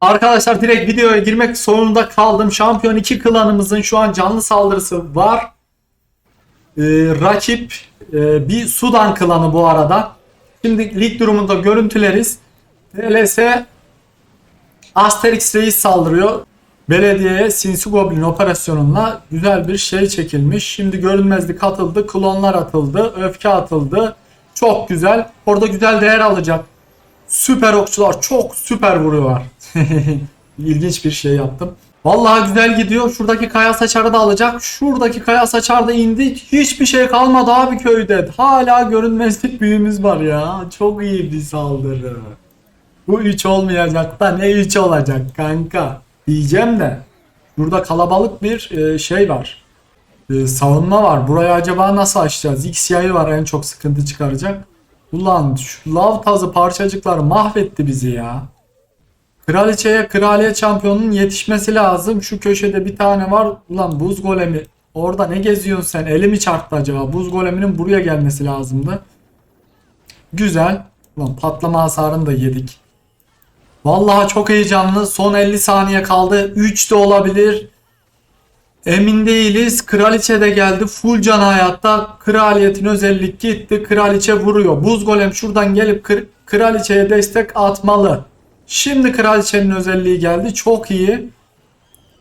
Arkadaşlar direkt videoya girmek zorunda kaldım. Şampiyon 2 klanımızın şu an canlı saldırısı var. Ee, rakip e, bir Sudan klanı bu arada. Şimdi lig durumunda görüntüleriz. TLS Asterix Reis saldırıyor. Belediyeye Sinsi Goblin operasyonunla güzel bir şey çekilmiş. Şimdi görünmezlik atıldı, klonlar atıldı, öfke atıldı. Çok güzel. Orada güzel değer alacak. Süper okçular çok süper vuruyorlar. İlginç bir şey yaptım. Vallahi güzel gidiyor. Şuradaki kaya saçarı da alacak. Şuradaki kaya saçar da indi. Hiçbir şey kalmadı abi köyde. Hala görünmezlik büyümüz var ya. Çok iyi bir saldırı. Bu 3 olmayacak da ne 3 olacak kanka. Diyeceğim de. Burada kalabalık bir e, şey var. E, savunma var. Burayı acaba nasıl açacağız? X yayı var en çok sıkıntı çıkaracak. Ulan şu lav tazı parçacıklar mahvetti bizi ya. Kraliçeye kraliyet şampiyonunun yetişmesi lazım. Şu köşede bir tane var. Ulan buz golemi. Orada ne geziyorsun sen? Elimi çarptı acaba. Buz goleminin buraya gelmesi lazımdı. Güzel. Ulan patlama hasarını da yedik. Vallahi çok heyecanlı. Son 50 saniye kaldı. 3 de olabilir. Emin değiliz. Kraliçe de geldi. Full can hayatta. Kraliyetin özellik gitti. Kraliçe vuruyor. Buz golem şuradan gelip kr- kraliçeye destek atmalı. Şimdi kraliçenin özelliği geldi. Çok iyi.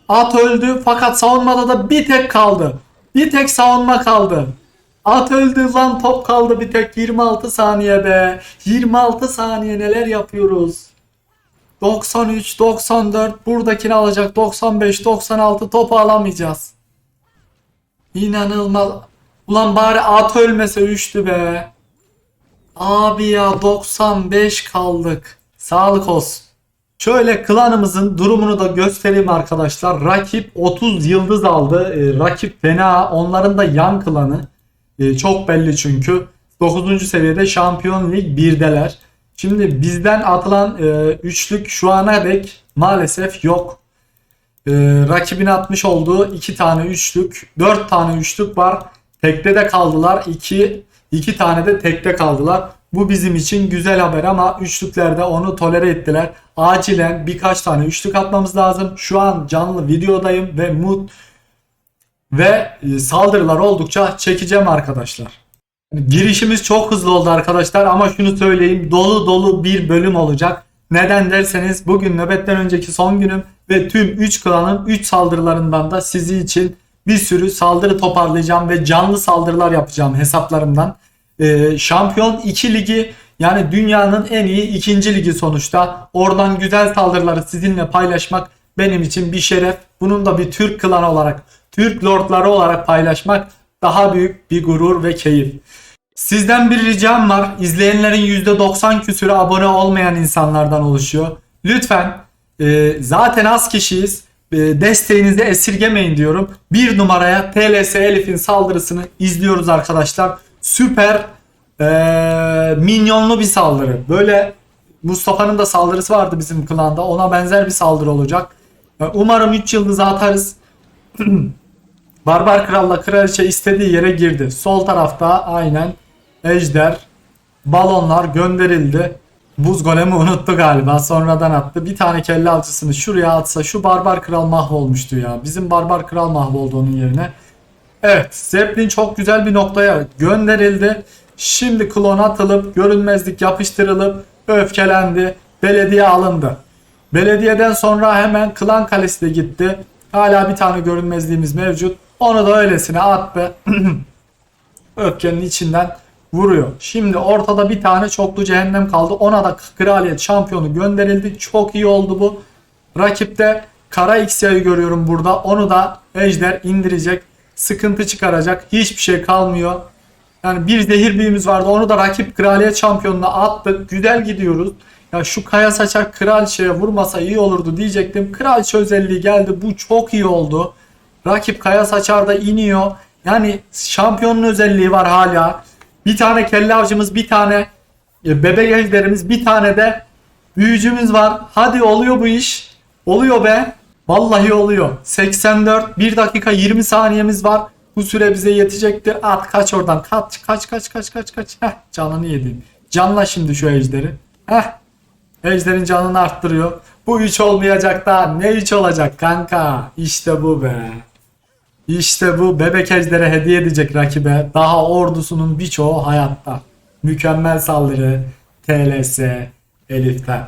At öldü fakat savunmada da bir tek kaldı. Bir tek savunma kaldı. At öldü lan top kaldı bir tek 26 saniye be. 26 saniye neler yapıyoruz. 93, 94 buradakini alacak 95, 96 topu alamayacağız. İnanılmaz. Ulan bari at ölmese 3'tü be. Abi ya 95 kaldık. Sağlık olsun. Şöyle klanımızın durumunu da göstereyim arkadaşlar. Rakip 30 yıldız aldı. Ee, rakip fena. Onların da yan klanı. Ee, çok belli çünkü. 9. seviyede Şampiyon Lig 1'deler. Şimdi bizden atılan e, üçlük şu ana dek maalesef yok. Ee, rakibin atmış olduğu iki tane üçlük, dört tane üçlük var. Tekte de kaldılar. iki iki tane de tekte kaldılar. Bu bizim için güzel haber ama üçlüklerde onu tolere ettiler. Acilen birkaç tane üçlük atmamız lazım. Şu an canlı videodayım ve mut ve e, saldırılar oldukça çekeceğim arkadaşlar. Girişimiz çok hızlı oldu arkadaşlar ama şunu söyleyeyim dolu dolu bir bölüm olacak. Neden derseniz bugün nöbetten önceki son günüm ve tüm 3 klanın 3 saldırılarından da sizi için bir sürü saldırı toparlayacağım ve canlı saldırılar yapacağım hesaplarımdan. Ee, Şampiyon 2 ligi yani dünyanın en iyi ikinci ligi sonuçta. Oradan güzel saldırıları sizinle paylaşmak benim için bir şeref. Bunun da bir Türk klanı olarak, Türk lordları olarak paylaşmak daha büyük bir gurur ve keyif. Sizden bir ricam var. İzleyenlerin %90 küsürü abone olmayan insanlardan oluşuyor. Lütfen e, zaten az kişiyiz. E, desteğinizi esirgemeyin diyorum. Bir numaraya TLS Elif'in saldırısını izliyoruz arkadaşlar. Süper e, minyonlu bir saldırı. Böyle Mustafa'nın da saldırısı vardı bizim klanda. Ona benzer bir saldırı olacak. E, umarım 3 yıldızı atarız. Barbar Kral'la Kraliçe istediği yere girdi. Sol tarafta aynen Ejder, balonlar gönderildi. Buz golemi unuttu galiba. Sonradan attı. Bir tane kelle avcısını şuraya atsa şu Barbar Kral mahvolmuştu ya. Bizim Barbar Kral mahvoldu onun yerine. Evet. Zeppelin çok güzel bir noktaya gönderildi. Şimdi klon atılıp görünmezlik yapıştırılıp öfkelendi. Belediye alındı. Belediyeden sonra hemen Klan Kalesi de gitti. Hala bir tane görünmezliğimiz mevcut. Onu da öylesine attı. Öfkenin içinden vuruyor. Şimdi ortada bir tane çoklu cehennem kaldı. Ona da kraliyet şampiyonu gönderildi. Çok iyi oldu bu. Rakipte Kara Xya'yı görüyorum burada. Onu da Ejder indirecek. Sıkıntı çıkaracak. Hiçbir şey kalmıyor. Yani bir zehir büyümüz vardı. Onu da rakip kraliyet şampiyonuna attık. Güzel gidiyoruz. Ya şu kaya saçar kraliçeye vurmasa iyi olurdu diyecektim. Kraliçe özelliği geldi. Bu çok iyi oldu. Rakip kaya saçar da iniyor. Yani şampiyonun özelliği var hala. Bir tane kelle avcımız, bir tane e, bebek ejderimiz, bir tane de büyücümüz var. Hadi oluyor bu iş. Oluyor be. Vallahi oluyor. 84, 1 dakika 20 saniyemiz var. Bu süre bize yetecektir. At kaç oradan. Kaç kaç kaç kaç kaç kaç. Heh canını yedim. Canla şimdi şu ejderi. Heh. Ejderin canını arttırıyor. Bu 3 olmayacak da ne 3 olacak kanka? İşte bu be. İşte bu bebek ejdere hediye edecek rakibe. Daha ordusunun birçoğu hayatta. Mükemmel saldırı. TLS Elif'ten.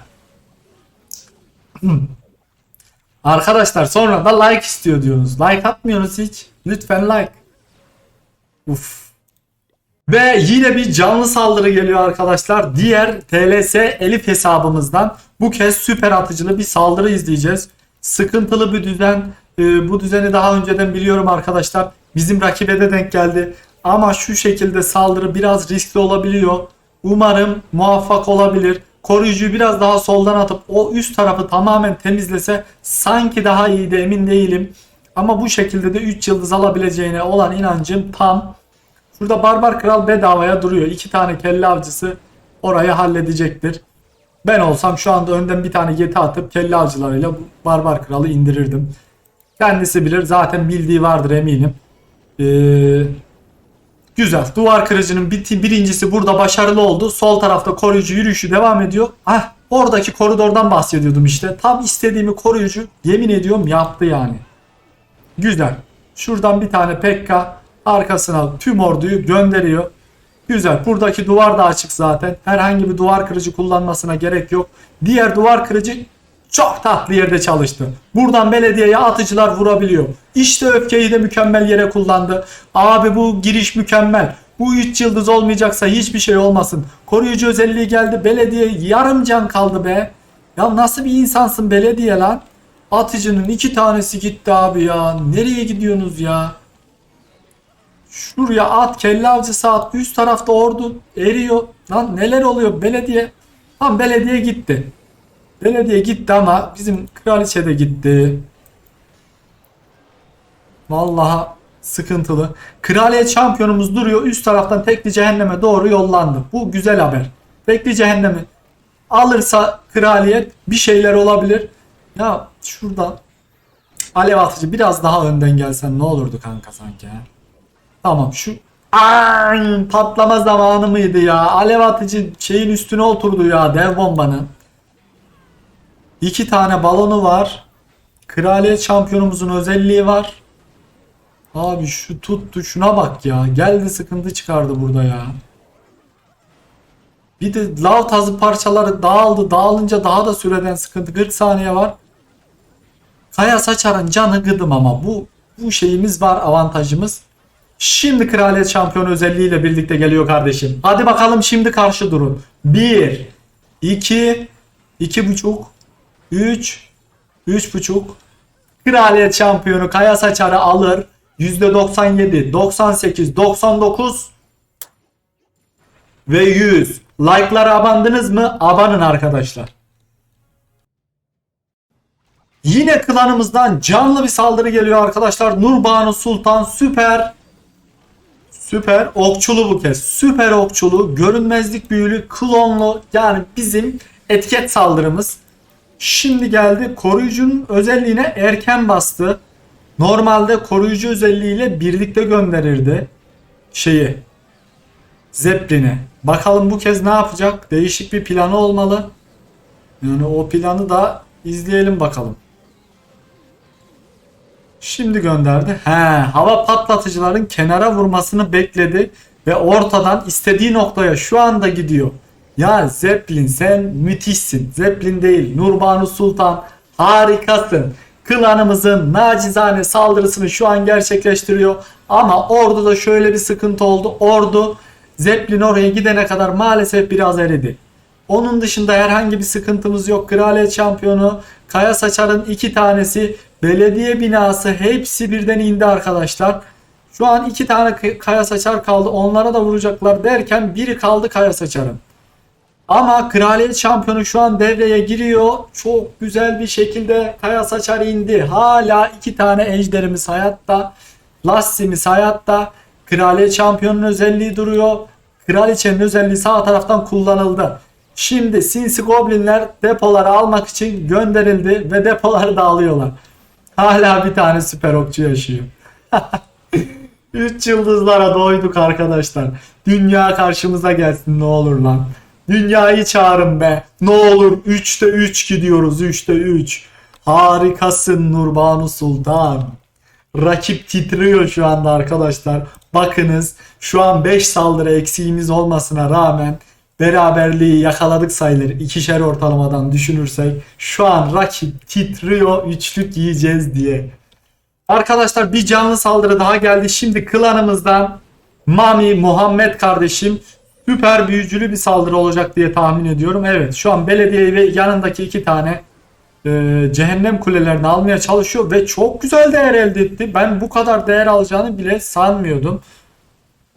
Arkadaşlar sonra da like istiyor diyorsunuz. Like atmıyorsunuz hiç. Lütfen like. Uf. Ve yine bir canlı saldırı geliyor arkadaşlar. Diğer TLS Elif hesabımızdan bu kez süper atıcılı bir saldırı izleyeceğiz. Sıkıntılı bir düzen. Ee, bu düzeni daha önceden biliyorum arkadaşlar. Bizim rakibe de denk geldi. Ama şu şekilde saldırı biraz riskli olabiliyor. Umarım muvaffak olabilir. Koruyucuyu biraz daha soldan atıp o üst tarafı tamamen temizlese sanki daha iyi de emin değilim. Ama bu şekilde de 3 yıldız alabileceğine olan inancım tam. Şurada Barbar Kral bedavaya duruyor. İki tane kelle avcısı orayı halledecektir. Ben olsam şu anda önden bir tane yeti atıp kelle avcılarıyla Barbar Kral'ı indirirdim. Kendisi bilir. Zaten bildiği vardır eminim. Ee, güzel. Duvar kırıcının biti, birincisi burada başarılı oldu. Sol tarafta koruyucu yürüyüşü devam ediyor. Ah oradaki koridordan bahsediyordum işte. Tam istediğimi koruyucu yemin ediyorum yaptı yani. Güzel. Şuradan bir tane Pekka arkasına tüm orduyu gönderiyor. Güzel. Buradaki duvar da açık zaten. Herhangi bir duvar kırıcı kullanmasına gerek yok. Diğer duvar kırıcı çok tatlı yerde çalıştı. Buradan belediyeye atıcılar vurabiliyor. İşte öfkeyi de mükemmel yere kullandı. Abi bu giriş mükemmel. Bu 3 yıldız olmayacaksa hiçbir şey olmasın. Koruyucu özelliği geldi. Belediye yarım can kaldı be. Ya nasıl bir insansın belediye lan? Atıcının iki tanesi gitti abi ya. Nereye gidiyorsunuz ya? Şuraya at kelle avcısı at. Üst tarafta ordu eriyor. Lan neler oluyor belediye? Tam belediye gitti. Belediye gitti ama bizim kraliçe de gitti. Vallahi sıkıntılı. Kraliyet şampiyonumuz duruyor. Üst taraftan tekli cehenneme doğru yollandı. Bu güzel haber. Tekli cehennemi alırsa kraliyet bir şeyler olabilir. Ya şurada alev atıcı biraz daha önden gelsen ne olurdu kanka sanki ha? Tamam şu Ay, patlama zamanı mıydı ya? Alev atıcı şeyin üstüne oturdu ya dev bombanın. İki tane balonu var. Kraliyet şampiyonumuzun özelliği var. Abi şu tuttu şuna bak ya. Geldi sıkıntı çıkardı burada ya. Bir de lav tazı parçaları dağıldı. Dağılınca daha da süreden sıkıntı. 40 saniye var. Kaya Saçar'ın canı gıdım ama bu bu şeyimiz var avantajımız. Şimdi kraliyet şampiyonu özelliğiyle birlikte geliyor kardeşim. Hadi bakalım şimdi karşı durun. 1 2 2.5 3 3.5 Kraliyet şampiyonu Kaya Saçar'ı alır. %97, 98, 99 ve 100. Like'lara abandınız mı? Abanın arkadaşlar. Yine klanımızdan canlı bir saldırı geliyor arkadaşlar. Nurbanu Sultan süper Süper okçulu bu kez. Süper okçulu, görünmezlik büyülü, klonlu yani bizim etiket saldırımız. Şimdi geldi koruyucunun özelliğine erken bastı. Normalde koruyucu özelliğiyle birlikte gönderirdi şeyi. Zeppelin'i. Bakalım bu kez ne yapacak? Değişik bir planı olmalı. Yani o planı da izleyelim bakalım. Şimdi gönderdi. He, hava patlatıcıların kenara vurmasını bekledi ve ortadan istediği noktaya şu anda gidiyor. Ya Zeppelin sen müthişsin. Zeppelin değil, Nurbanu Sultan harikasın. Klanımızın nacizane saldırısını şu an gerçekleştiriyor. Ama orduda şöyle bir sıkıntı oldu. Ordu Zeppelin oraya gidene kadar maalesef biraz eridi. Onun dışında herhangi bir sıkıntımız yok. Kraliyet şampiyonu Kaya Saçar'ın iki tanesi belediye binası hepsi birden indi arkadaşlar. Şu an iki tane Kaya Saçar kaldı. Onlara da vuracaklar derken biri kaldı Kaya Saçar'ın. Ama kraliyet şampiyonu şu an devreye giriyor. Çok güzel bir şekilde Kaya Saçar indi. Hala iki tane ejderimiz hayatta. Lassimiz hayatta. Kraliyet şampiyonun özelliği duruyor. Kraliçenin özelliği sağ taraftan kullanıldı. Şimdi sinsi goblinler depoları almak için gönderildi ve depoları da alıyorlar. Hala bir tane süper okçu yaşıyor. 3 yıldızlara doyduk arkadaşlar. Dünya karşımıza gelsin ne olur lan. Dünyayı çağırın be. Ne olur 3'te 3 gidiyoruz 3'te 3. Harikasın Nurbanu Sultan. Rakip titriyor şu anda arkadaşlar. Bakınız şu an 5 saldırı eksiğimiz olmasına rağmen beraberliği yakaladık sayılır. İkişer ortalamadan düşünürsek şu an rakip titriyor üçlük yiyeceğiz diye. Arkadaşlar bir canlı saldırı daha geldi. Şimdi klanımızdan Mami Muhammed kardeşim süper büyücülü bir saldırı olacak diye tahmin ediyorum. Evet şu an belediye ve yanındaki iki tane e, cehennem kulelerini almaya çalışıyor ve çok güzel değer elde etti. Ben bu kadar değer alacağını bile sanmıyordum.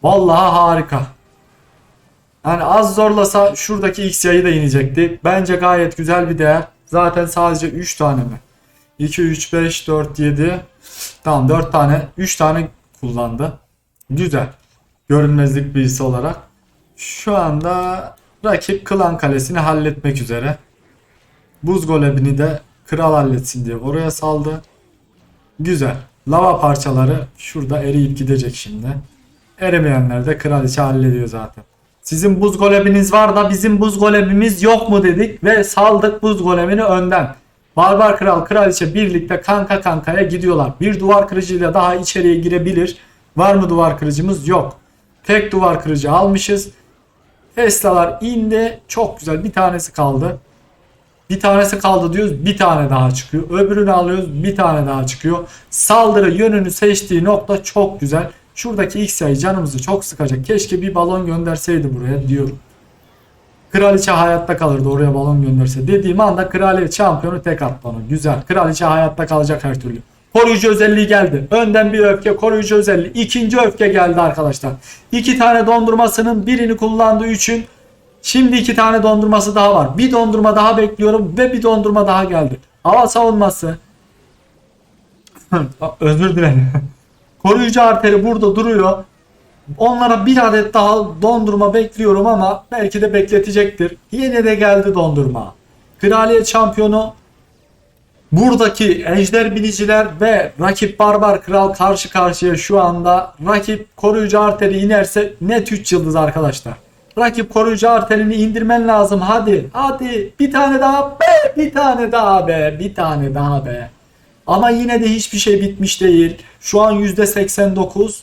Vallahi harika. Yani az zorlasa şuradaki X yayı da inecekti. Bence gayet güzel bir değer. Zaten sadece 3 tane mi? 2, 3, 5, 4, 7. Tamam 4 tane. 3 tane kullandı. Güzel. Görünmezlik birisi olarak. Şu anda rakip klan kalesini halletmek üzere. Buz golebini de kral halletsin diye oraya saldı. Güzel. Lava parçaları şurada eriyip gidecek şimdi. Erimeyenler de kraliçe hallediyor zaten. Sizin buz golebiniz var da bizim buz golebimiz yok mu dedik ve saldık buz golebini önden. Barbar kral kraliçe birlikte kanka kankaya gidiyorlar. Bir duvar kırıcıyla daha içeriye girebilir. Var mı duvar kırıcımız? Yok. Tek duvar kırıcı almışız. Tesla'lar indi. Çok güzel. Bir tanesi kaldı. Bir tanesi kaldı diyoruz. Bir tane daha çıkıyor. Öbürünü alıyoruz. Bir tane daha çıkıyor. Saldırı yönünü seçtiği nokta çok güzel. Şuradaki X yayı canımızı çok sıkacak. Keşke bir balon gönderseydi buraya diyorum. Kraliçe hayatta kalırdı oraya balon gönderse. Dediğim anda kraliçe şampiyonu tek onu. Güzel. Kraliçe hayatta kalacak her türlü. Koruyucu özelliği geldi. Önden bir öfke koruyucu özelliği. İkinci öfke geldi arkadaşlar. İki tane dondurmasının birini kullandığı için Şimdi iki tane dondurması daha var. Bir dondurma daha bekliyorum ve bir dondurma daha geldi. Hava savunması. Özür dilerim. Koruyucu arteri burada duruyor. Onlara bir adet daha dondurma bekliyorum ama belki de bekletecektir. Yine de geldi dondurma. Kraliyet şampiyonu buradaki ejder biniciler ve rakip barbar kral karşı karşıya şu anda. Rakip koruyucu arteri inerse net 3 yıldız arkadaşlar. Rakip koruyucu arterini indirmen lazım. Hadi hadi bir tane daha be bir tane daha be bir tane daha be. Ama yine de hiçbir şey bitmiş değil. Şu an %89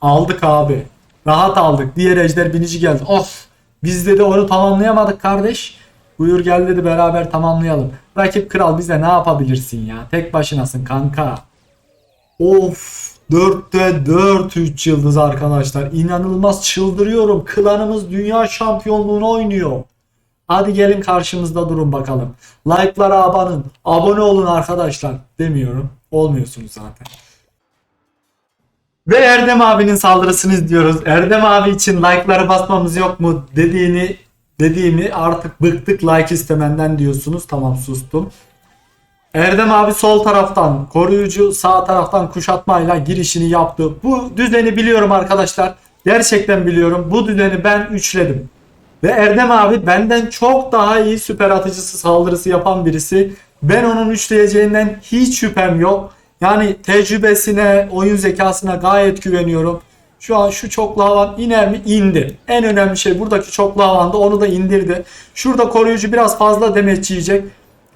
aldık abi. Rahat aldık. Diğer ejder binici geldi. Of biz dedi onu tamamlayamadık kardeş. Buyur gel dedi beraber tamamlayalım. Rakip kral bize ne yapabilirsin ya? Tek başınasın kanka. Of 4'te 4 3 yıldız arkadaşlar. İnanılmaz çıldırıyorum. Klanımız dünya şampiyonluğunu oynuyor. Hadi gelin karşımızda durun bakalım. Like'lara abanın. Abone olun arkadaşlar. Demiyorum. Olmuyorsunuz zaten. Ve Erdem abinin saldırısını izliyoruz. Erdem abi için like'lara basmamız yok mu dediğini dediğimi artık bıktık like istemenden diyorsunuz. Tamam sustum. Erdem abi sol taraftan koruyucu sağ taraftan kuşatmayla girişini yaptı. Bu düzeni biliyorum arkadaşlar. Gerçekten biliyorum. Bu düzeni ben üçledim. Ve Erdem abi benden çok daha iyi süper atıcısı saldırısı yapan birisi. Ben onun üçleyeceğinden hiç şüphem yok. Yani tecrübesine, oyun zekasına gayet güveniyorum. Şu an şu çoklu havan iner mi? İndi. En önemli şey buradaki çoklu havanda onu da indirdi. Şurada koruyucu biraz fazla demeç yiyecek.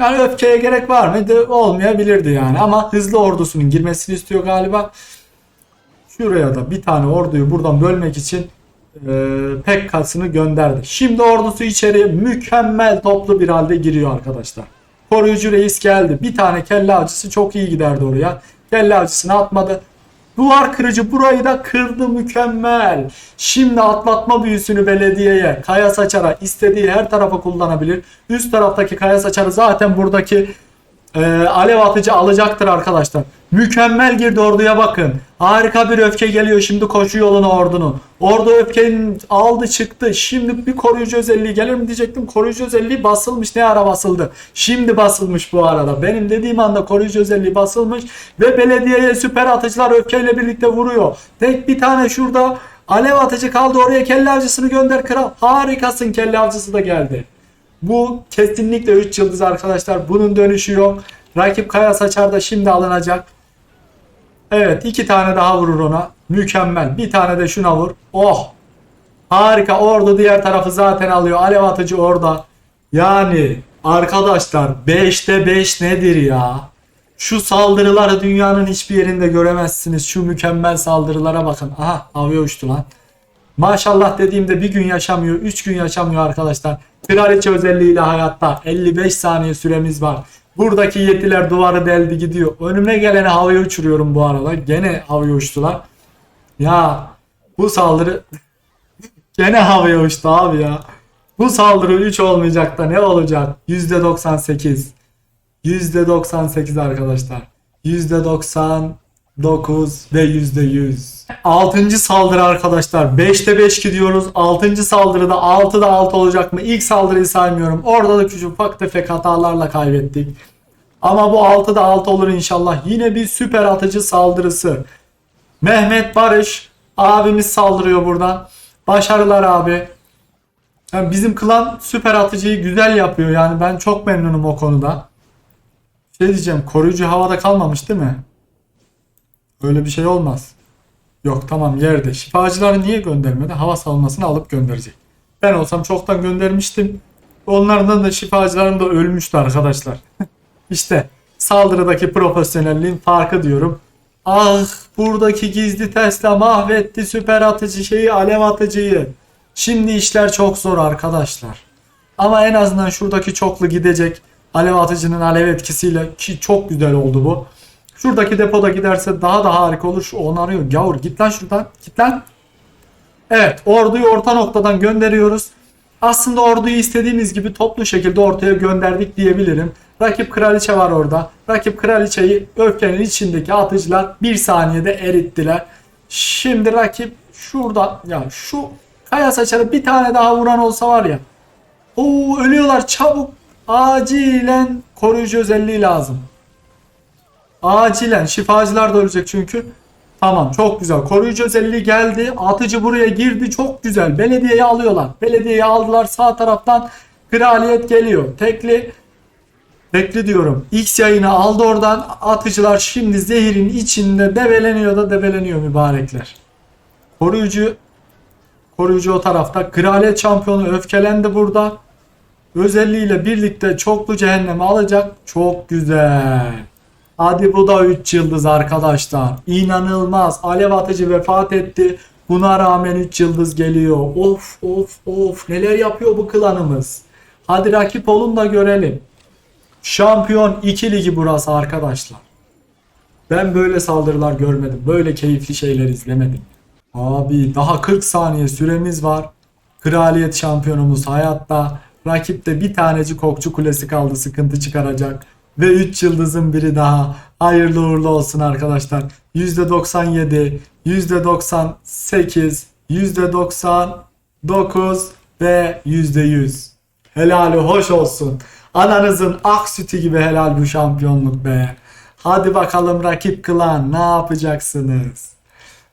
Yani öfkeye gerek var mıydı? Olmayabilirdi yani. Ama hızlı ordusunun girmesini istiyor galiba. Şuraya da bir tane orduyu buradan bölmek için e, Pekkas'ını gönderdi. Şimdi ordusu içeriye mükemmel toplu bir halde giriyor arkadaşlar. Koruyucu reis geldi. Bir tane kelle avcısı çok iyi giderdi oraya. Kelle avcısını atmadı. Duvar kırıcı burayı da kırdı mükemmel. Şimdi atlatma büyüsünü belediyeye, kaya saçara istediği her tarafa kullanabilir. Üst taraftaki kaya saçarı zaten buradaki e, alev atıcı alacaktır arkadaşlar. Mükemmel girdi orduya bakın. Harika bir öfke geliyor şimdi koşu yoluna ordunun. Ordu öfkenin aldı çıktı. Şimdi bir koruyucu özelliği gelir mi diyecektim. Koruyucu özelliği basılmış. Ne ara basıldı? Şimdi basılmış bu arada. Benim dediğim anda koruyucu özelliği basılmış. Ve belediyeye süper atıcılar öfkeyle birlikte vuruyor. Tek bir tane şurada alev atıcı kaldı. Oraya kelle avcısını gönder kral. Harikasın kelle avcısı da geldi. Bu kesinlikle 3 yıldız arkadaşlar. Bunun dönüşü yok. Rakip Kaya Saçar da şimdi alınacak. Evet iki tane daha vurur ona. Mükemmel. Bir tane de şuna vur. Oh. Harika. Ordu diğer tarafı zaten alıyor. Alev atıcı orada. Yani arkadaşlar 5'te 5 nedir ya? Şu saldırıları dünyanın hiçbir yerinde göremezsiniz. Şu mükemmel saldırılara bakın. Aha havaya uçtu lan. Maşallah dediğimde bir gün yaşamıyor, 3 gün yaşamıyor arkadaşlar. Kraliçe özelliğiyle hayatta 55 saniye süremiz var. Buradaki yetiler duvarı deldi gidiyor. Önüme geleni havaya uçuruyorum bu arada. Gene havaya uçtular. Ya bu saldırı gene havaya uçtu abi ya. Bu saldırı 3 olmayacak da ne olacak? %98. %98 arkadaşlar. %99 ve %100. 6. saldırı arkadaşlar. 5'te 5 gidiyoruz. 6. saldırıda 6'da 6 olacak mı? İlk saldırıyı saymıyorum. Orada da küçük ufak tefek hatalarla kaybettik. Ama bu 6'da 6 olur inşallah. Yine bir süper atıcı saldırısı. Mehmet Barış abimiz saldırıyor buradan. Başarılar abi. Yani bizim klan süper atıcıyı güzel yapıyor. Yani ben çok memnunum o konuda. Şey diyeceğim koruyucu havada kalmamış değil mi? Öyle bir şey olmaz. Yok tamam yerde. Şifacıları niye göndermedi? Hava savunmasını alıp gönderecek. Ben olsam çoktan göndermiştim. Onlardan da şifacıların da ölmüştü arkadaşlar. işte saldırıdaki profesyonelliğin farkı diyorum. Ah buradaki gizli Tesla mahvetti süper atıcı şeyi alev atıcıyı. Şimdi işler çok zor arkadaşlar. Ama en azından şuradaki çoklu gidecek. Alev atıcının alev etkisiyle ki çok güzel oldu bu. Şuradaki depoda giderse daha da harika olur. Şu onarıyor. Gavur git lan şuradan. Git lan. Evet orduyu orta noktadan gönderiyoruz. Aslında orduyu istediğimiz gibi toplu şekilde ortaya gönderdik diyebilirim. Rakip kraliçe var orada. Rakip kraliçeyi öfkenin içindeki atıcılar bir saniyede erittiler. Şimdi rakip şurada ya şu kaya saçarı bir tane daha vuran olsa var ya. Oo ölüyorlar çabuk. Acilen koruyucu özelliği lazım. Acilen şifacılar da ölecek çünkü. Tamam çok güzel. Koruyucu özelliği geldi. Atıcı buraya girdi. Çok güzel. Belediyeyi alıyorlar. Belediyeyi aldılar. Sağ taraftan kraliyet geliyor. Tekli Tekli diyorum. X yayını aldı oradan. Atıcılar şimdi zehirin içinde debeleniyor da debeleniyor mübarekler. Koruyucu koruyucu o tarafta. Kraliyet şampiyonu öfkelendi burada. Özelliğiyle birlikte çoklu cehennemi alacak. Çok güzel. Hadi bu da 3 yıldız arkadaşlar. İnanılmaz. Alev atıcı vefat etti. Buna rağmen 3 yıldız geliyor. Of of of. Neler yapıyor bu klanımız. Hadi rakip olun da görelim. Şampiyon 2 ligi burası arkadaşlar. Ben böyle saldırılar görmedim. Böyle keyifli şeyler izlemedim. Abi daha 40 saniye süremiz var. Kraliyet şampiyonumuz hayatta. Rakipte bir tanecik okçu kulesi kaldı sıkıntı çıkaracak. Ve 3 yıldızın biri daha. Hayırlı uğurlu olsun arkadaşlar. %97, %98, %99 ve %100. Helali hoş olsun. Ananızın ak sütü gibi helal bu şampiyonluk be. Hadi bakalım rakip klan ne yapacaksınız?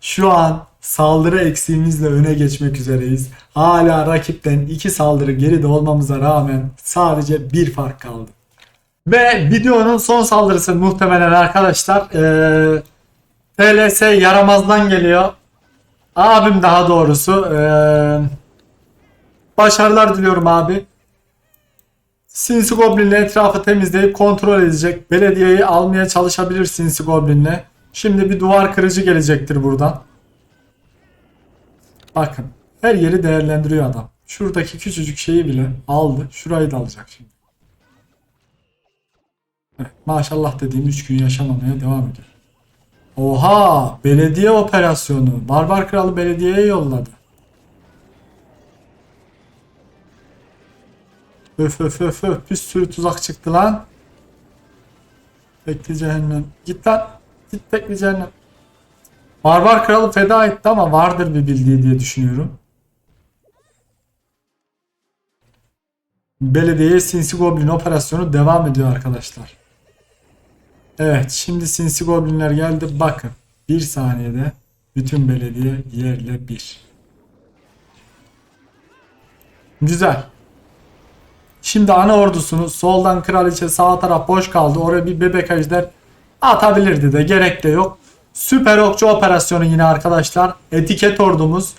Şu an saldırı eksiğimizle öne geçmek üzereyiz. Hala rakipten iki saldırı geride olmamıza rağmen sadece bir fark kaldı. Ve videonun son saldırısı muhtemelen arkadaşlar eee TLS yaramazdan geliyor. Abim daha doğrusu eee, başarılar diliyorum abi. Sinsi Goblin'le etrafı temizleyip kontrol edecek. Belediyeyi almaya çalışabilir Sinsi Goblin'le. Şimdi bir duvar kırıcı gelecektir buradan. Bakın. Her yeri değerlendiriyor adam. Şuradaki küçücük şeyi bile aldı. Şurayı da alacak şimdi. Maşallah dediğim 3 gün yaşamamaya devam ediyor. Oha! Belediye operasyonu. Barbar Kralı belediyeye yolladı. Öf öf öf öf bir sürü tuzak çıktı lan. Bekle cehennem. Git lan. Git bekle cehennem. Barbar kralı feda etti ama vardır bir bildiği diye düşünüyorum. Belediye Sinsi Goblin operasyonu devam ediyor arkadaşlar. Evet şimdi Sinsi Goblinler geldi. Bakın bir saniyede bütün belediye yerle bir. Güzel. Şimdi ana ordusunu soldan kraliçe sağ taraf boş kaldı. Oraya bir bebek ejder atabilirdi de gerek de yok. Süper okçu operasyonu yine arkadaşlar. Etiket ordumuz.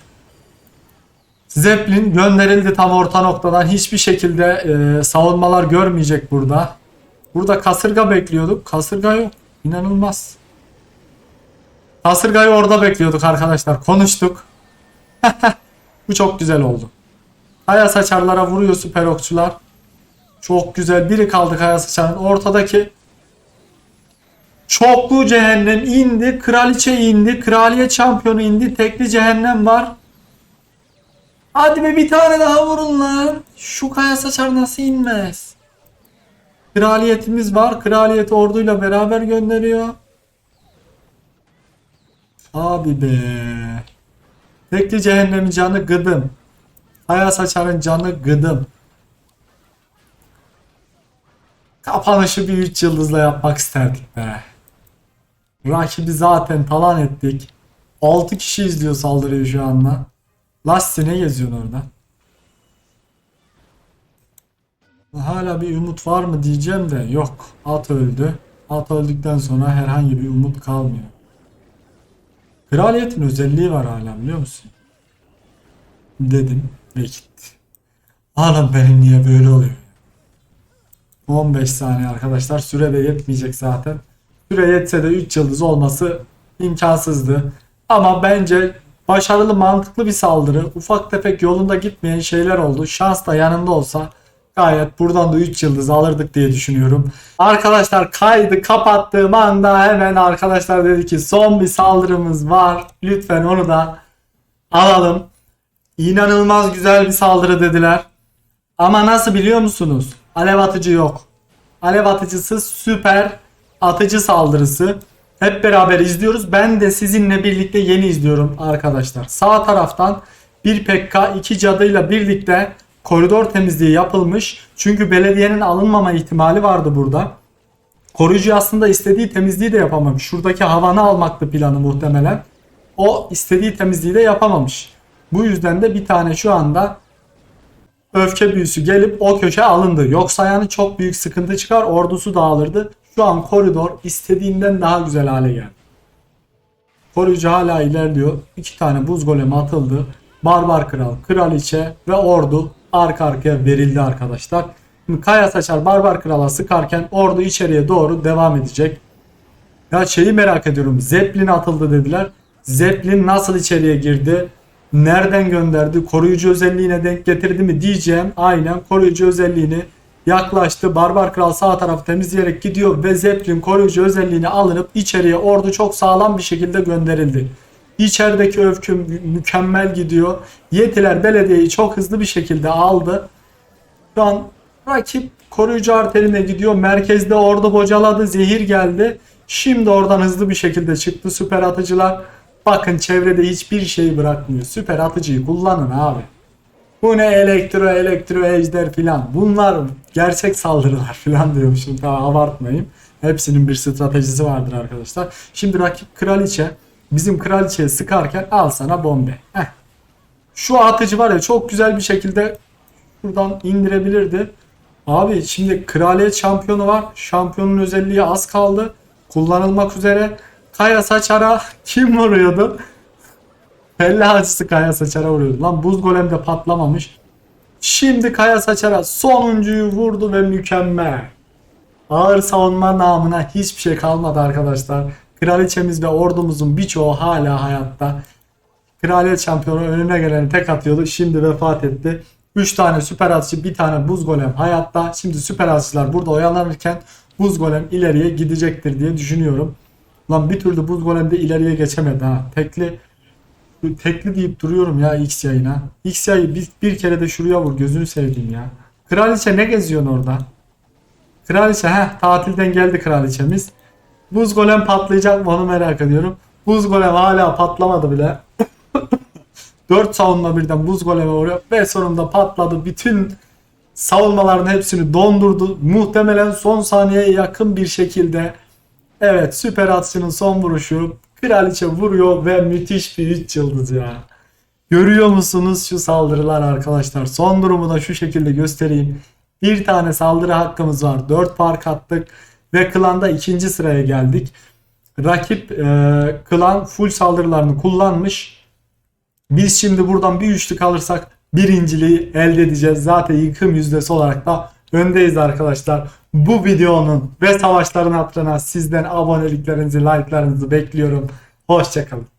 Zeppelin gönderildi tam orta noktadan. Hiçbir şekilde e, savunmalar görmeyecek burada. Burada kasırga bekliyorduk. Kasırga yok. İnanılmaz. Kasırgayı orada bekliyorduk arkadaşlar. Konuştuk. Bu çok güzel oldu. Kaya saçarlara vuruyor süper okçular. Çok güzel. Biri kaldı kaya saçarın. Ortadaki çoklu cehennem indi. Kraliçe indi. Kraliyet şampiyonu indi. Tekli cehennem var. Hadi be bir tane daha vurun lan. Şu kaya saçar nasıl inmez? Kraliyetimiz var. Kraliyet orduyla beraber gönderiyor. Abi be. Tekli cehennemin canı gıdım. Kaya saçarın canı gıdım. Kapanışı bir 3 yıldızla yapmak isterdik be. Rakibi zaten talan ettik. 6 kişi izliyor saldırıyı şu anda. Lasti ne geziyorsun orada? Hala bir umut var mı diyeceğim de yok. At öldü. At öldükten sonra herhangi bir umut kalmıyor. Kraliyetin özelliği var hala biliyor musun? Dedim ve gitti. Anam benim niye böyle oluyor? 15 saniye arkadaşlar. Süre de yetmeyecek zaten. Süre yetse de 3 yıldız olması imkansızdı. Ama bence başarılı mantıklı bir saldırı. Ufak tefek yolunda gitmeyen şeyler oldu. Şans da yanında olsa gayet buradan da 3 yıldız alırdık diye düşünüyorum. Arkadaşlar kaydı kapattığım anda hemen arkadaşlar dedi ki son bir saldırımız var. Lütfen onu da alalım. İnanılmaz güzel bir saldırı dediler. Ama nasıl biliyor musunuz? Alev atıcı yok. Alev atıcısı süper atıcı saldırısı. Hep beraber izliyoruz. Ben de sizinle birlikte yeni izliyorum arkadaşlar. Sağ taraftan bir PK iki cadıyla birlikte koridor temizliği yapılmış. Çünkü belediyenin alınmama ihtimali vardı burada. Koruyucu aslında istediği temizliği de yapamamış. Şuradaki havanı almaktı planı muhtemelen. O istediği temizliği de yapamamış. Bu yüzden de bir tane şu anda öfke büyüsü gelip o köşe alındı. Yoksa yani çok büyük sıkıntı çıkar ordusu dağılırdı. Şu an koridor istediğinden daha güzel hale geldi. Koruyucu hala ilerliyor. İki tane buz golemi atıldı. Barbar kral, kraliçe ve ordu arka arkaya verildi arkadaşlar. Şimdi Kaya Saçar Barbar Kral'a sıkarken ordu içeriye doğru devam edecek. Ya şeyi merak ediyorum. Zeppelin atıldı dediler. Zeppelin nasıl içeriye girdi? Nereden gönderdi? Koruyucu özelliğine denk getirdi mi diyeceğim. Aynen koruyucu özelliğini yaklaştı. Barbar Kral sağ tarafı temizleyerek gidiyor ve Zeppelin koruyucu özelliğini alınıp içeriye ordu çok sağlam bir şekilde gönderildi. İçerideki öfke mü- mükemmel gidiyor. Yetiler belediyeyi çok hızlı bir şekilde aldı. Şu an rakip koruyucu arterine gidiyor. Merkezde ordu bocaladı. Zehir geldi. Şimdi oradan hızlı bir şekilde çıktı süper atıcılar. Bakın çevrede hiçbir şey bırakmıyor. Süper atıcıyı kullanın abi. Bu ne elektro elektro ejder filan. Bunlar gerçek saldırılar filan diyormuşum. Tamam abartmayayım. Hepsinin bir stratejisi vardır arkadaşlar. Şimdi rakip kraliçe bizim kraliçeye sıkarken al sana bombe. Heh. Şu atıcı var ya çok güzel bir şekilde buradan indirebilirdi. Abi şimdi kraliyet şampiyonu var. Şampiyonun özelliği az kaldı. Kullanılmak üzere. Kaya Saçar'a kim vuruyordu? Pelle hacısı Kaya Saçar'a vuruyordu. Lan buz golem de patlamamış. Şimdi Kaya Saçar'a sonuncuyu vurdu ve mükemmel. Ağır savunma namına hiçbir şey kalmadı arkadaşlar. Kraliçemiz ve ordumuzun birçoğu hala hayatta. Kraliyet şampiyonu önüne geleni tek atıyordu. Şimdi vefat etti. 3 tane süper atıcı, bir tane buz golem hayatta. Şimdi süper atıcılar burada oyalanırken buz golem ileriye gidecektir diye düşünüyorum. Lan bir türlü buz golem de ileriye geçemedi ha. Tekli tekli deyip duruyorum ya X yayına. X yayı bir, bir kere de şuraya vur gözünü seveyim ya. Kraliçe ne geziyorsun orada? Kraliçe heh tatilden geldi kraliçemiz. Buz golem patlayacak mı onu merak ediyorum. Buz golem hala patlamadı bile. 4 savunma birden buz goleme vuruyor ve sonunda patladı. Bütün savunmaların hepsini dondurdu. Muhtemelen son saniyeye yakın bir şekilde evet süper atsının son vuruşu kraliçe vuruyor ve müthiş bir 3 yıldız ya. Görüyor musunuz şu saldırılar arkadaşlar? Son durumu da şu şekilde göstereyim. Bir tane saldırı hakkımız var. 4 park attık ve klanda ikinci sıraya geldik. Rakip e, klan full saldırılarını kullanmış. Biz şimdi buradan bir üçlük alırsak birinciliği elde edeceğiz. Zaten yıkım yüzdesi olarak da öndeyiz arkadaşlar. Bu videonun ve savaşların hatırına sizden aboneliklerinizi, like'larınızı bekliyorum. Hoşçakalın.